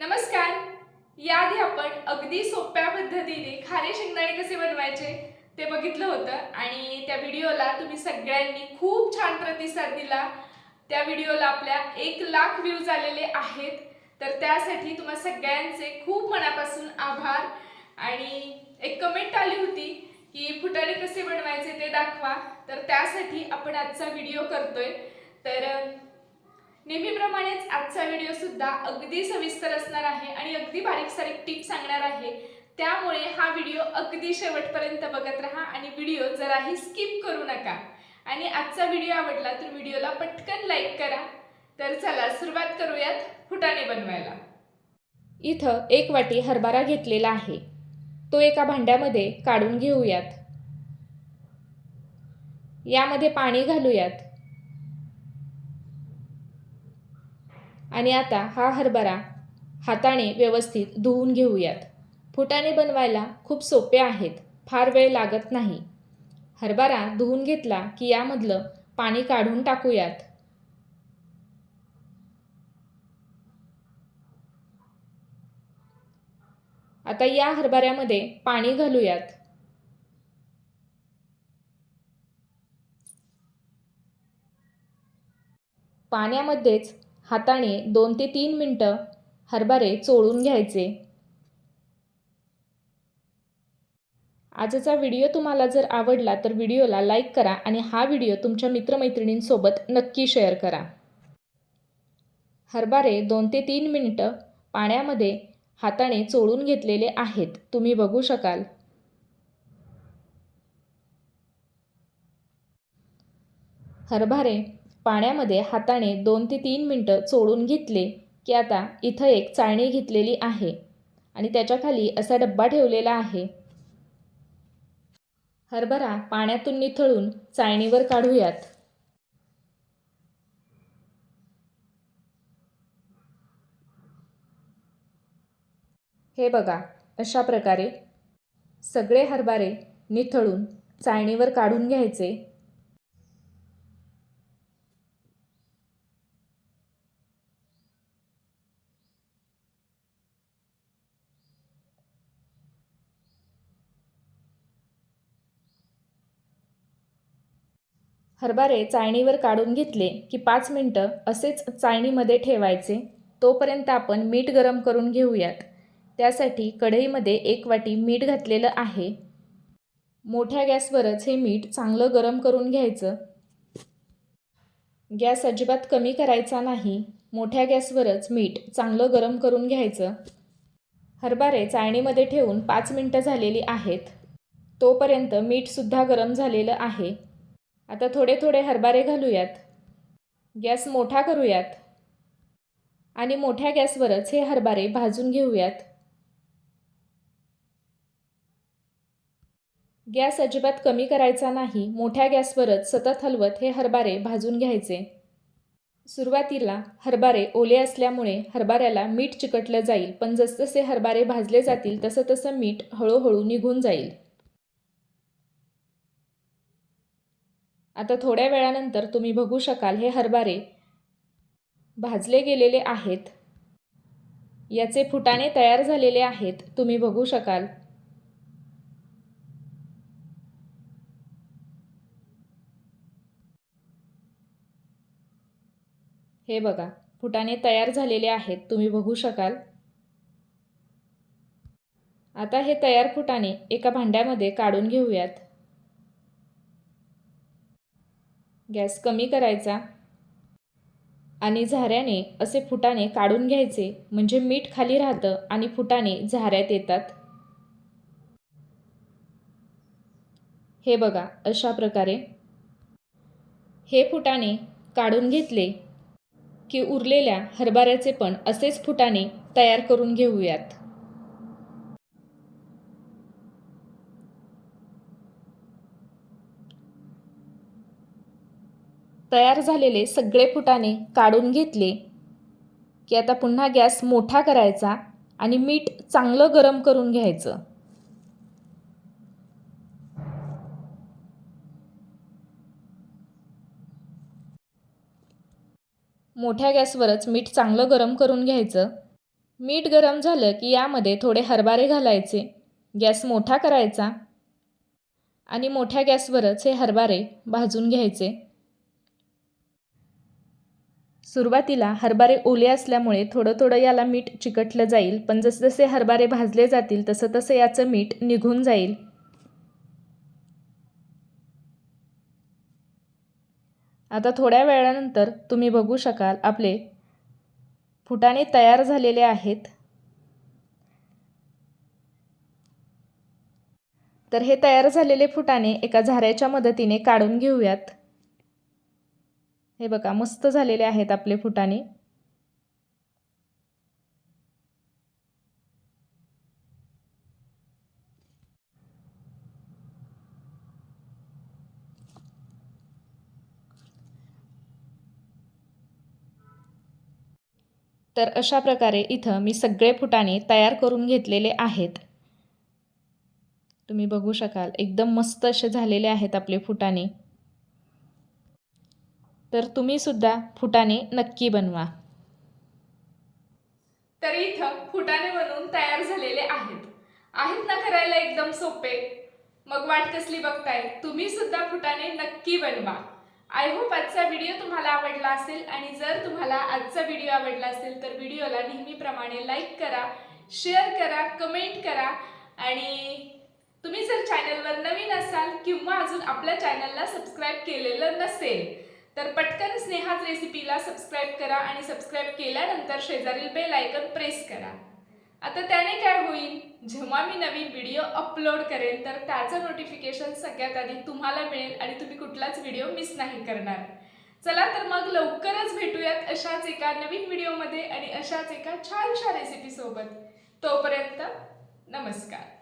नमस्कार. याआधी आपण अगदी सोप्या पद्धतीने खारे शेंगदाणे कसे बनवायचे ते बघितलं होतं आणि त्या व्हिडिओला तुम्ही सगळ्यांनी खूप छान प्रतिसाद दिला. त्या व्हिडिओला आपल्या एक लाख व्ह्यूज आलेले आहेत. तर त्यासाठी तुम्हा सगळ्यांचे खूप मनापासून आभार. आणि एक कमेंट आली होती की फुटाणे कसे बनवायचे ते दाखवा. तर त्यासाठी आपण आजचा व्हिडिओ करतोय. नेहमीप्रमाणेच आजचा व्हिडिओ सुद्धा अगदी सविस्तर असणार आहे आणि अगदी बारीक सारीक टिप सांगणार आहे. त्यामुळे हा व्हिडिओ अगदी शेवटपर्यंत बघत राहा आणि व्हिडिओ जराही स्किप करू नका. आणि आजचा व्हिडिओ आवडला तर व्हिडिओला पटकन लाईक करा. तर चला सुरुवात करूयात फुटाणे बनवायला. इथं एक वाटी हरभरा घेतलेला आहे. तो एका भांड्यामध्ये काढून घेऊयात. यामध्ये पाणी घालूयात. आणि आता हा हरभरा हाताने व्यवस्थित धुवून घेऊयात. फुटाणे बनवायला खूप सोपे आहेत फार वेळ लागत नाही. हरभरा धुवून घेतला की यामधलं पाणी काढून टाकूयात. आता या हरभऱ्यामध्ये पाणी घालूयात. पाण्यामध्येच हाताने दोन ते तीन मिनटं हरभरे चोळून घ्यायचे. आजचा व्हिडिओ तुम्हाला जर आवडला तर व्हिडिओला लाईक करा आणि हा व्हिडिओ तुमच्या मित्रमैत्रिणींसोबत नक्की शेअर करा. हरभरे दोन ते तीन मिनटं पाण्यामध्ये हाताने चोळून घेतलेले आहेत. तुम्ही बघू शकाल. हरभरे पाण्यामध्ये हाताने दोन ते तीन मिनटं चोळून घेतले की आता इथं एक चाळणी घेतलेली आहे आणि त्याच्याखाली असा डब्बा ठेवलेला आहे. हरभरा पाण्यातून निथळून चाळणीवर काढूयात. हे बघा अशा प्रकारे सगळे हरभरे निथळून चाळणीवर काढून घ्यायचे. हरभरे चाळणीवर काढून घेतले की पाच मिनटं असेच चाळणीमध्ये ठेवायचे तोपर्यंत आपण मीठ गरम करून घेऊयात. त्यासाठी कढईमध्ये एक वाटी मीठ घातलेलं आहे. मोठ्या गॅसवरच हे मीठ चांगलं गरम करून घ्यायचं. गॅस अजिबात कमी करायचा नाही मोठ्या गॅसवरच मीठ चांगलं गरम करून घ्यायचं. हरभरे चाळणीमध्ये ठेवून पाच मिनटं झालेली आहेत. तोपर्यंत मीठसुद्धा गरम झालेलं आहे. आता थोडे थोडे हरभरे घालूयात. गॅस मोठा करूयात. आणि मोठ्या गॅसवरच हे हरभरे भाजून घेऊयात. गॅस अजिबात कमी करायचा नाही मोठ्या गॅसवरच सतत हलवत हे हरभरे भाजून घ्यायचे. सुरुवातीला हरभरे ओले असल्यामुळे हरभऱ्याला मीठ चिकटलं जाईल पण जसजसे हरभरे भाजले जातील तसं तसं मीठ हळूहळू निघून जाईल. आता थोड्या वेळानंतर तुम्ही बघू शकाल हे हरभरे भाजले गेलेले आहेत. याचे फुटाणे तयार झालेले आहेत. तुम्ही बघू शकाल. हे बघा फुटाणे तयार झालेले आहेत. तुम्ही बघू शकाल. आता हे तयार फुटाणे एका भांड्यामध्ये काढून घेऊयात. गॅस कमी करायचा आणि झाऱ्याने असे फुटाने काढून घ्यायचे. म्हणजे मीठ खाली राहतं आणि फुटाने झाऱ्यात येतात. हे बघा अशा प्रकारे. हे फुटाणे काढून घेतले की उरलेल्या हरभऱ्याचे पण असेच फुटाणे तयार करून घेऊयात. तयार झालेले सगळे फुटाणे काढून घेतले. की आता पुन्हा गॅस मोठा करायचा आणि मीठ चांगलं गरम करून घ्यायचं. मोठ्या गॅसवरच मीठ चांगलं गरम करून घ्यायचं. मीठ गरम झालं की यामध्ये थोडे हरभरे घालायचे. गॅस मोठा करायचा. आणि मोठ्या गॅसवरच हे हरभरे भाजून घ्यायचे. सुरुवातीला हरभरे ओले असल्यामुळे थोडं थोडं याला मीठ चिकटलं जाईल पण जसजसे हरभरे भाजले जातील तसं तसं याचं मीठ निघून जाईल. आता थोड्या वेळानंतर तुम्ही बघू शकाल आपले फुटाणे तयार झालेले आहेत. तर हे तयार झालेले फुटाणे एका झाऱ्याच्या मदतीने काढून घेऊयात. हे बघा मस्त झालेले आहेत आपले फुटाणे. तर अशा प्रकारे इथं मी सगळे फुटाणे तयार करून घेतलेले आहेत. तुम्ही बघू शकाल एकदम मस्त असे झालेले आहेत आपले फुटाणे. तर तुम्ही सुद्धा फुटाणे नक्की बनवा. तर इथं फुटाणे बनवून तयार झालेले आहेत. आहेत ना करायला एकदम सोपे. मग वाट कसली बघताय? तुम्ही सुद्धा फुटाणे नक्की बनवा. आय होप आजचा व्हिडिओ तुम्हाला आवडला असेल आणि जर तुम्हाला आजचा व्हिडिओ आवडला असेल तर व्हिडिओला नेहमीप्रमाणे लाईक करा शेअर करा कमेंट करा आणि तुम्ही जर चॅनलवर नवीन असाल किंवा अजून आपल्या चॅनलला सबस्क्राईब केलेलं नसेल तर पटकन स्नेहाच रेसिपीला सबस्क्राईब करा आणि सबस्क्राईब केल्यानंतर शेजारील बेल आयकन प्रेस करा. आता त्याने काय होईल? जेव्हा मी नवीन व्हिडिओ अपलोड करेन तर त्याचं नोटिफिकेशन सगळ्यात आधी तुम्हाला मिळेल आणि तुम्ही कुठलाच व्हिडिओ मिस नाही करणार. चला तर मग लवकरच भेटूयात अशाच एका नवीन व्हिडिओमध्ये आणि अशाच एका छानशा रेसिपीसोबत तोपर्यंत नमस्कार.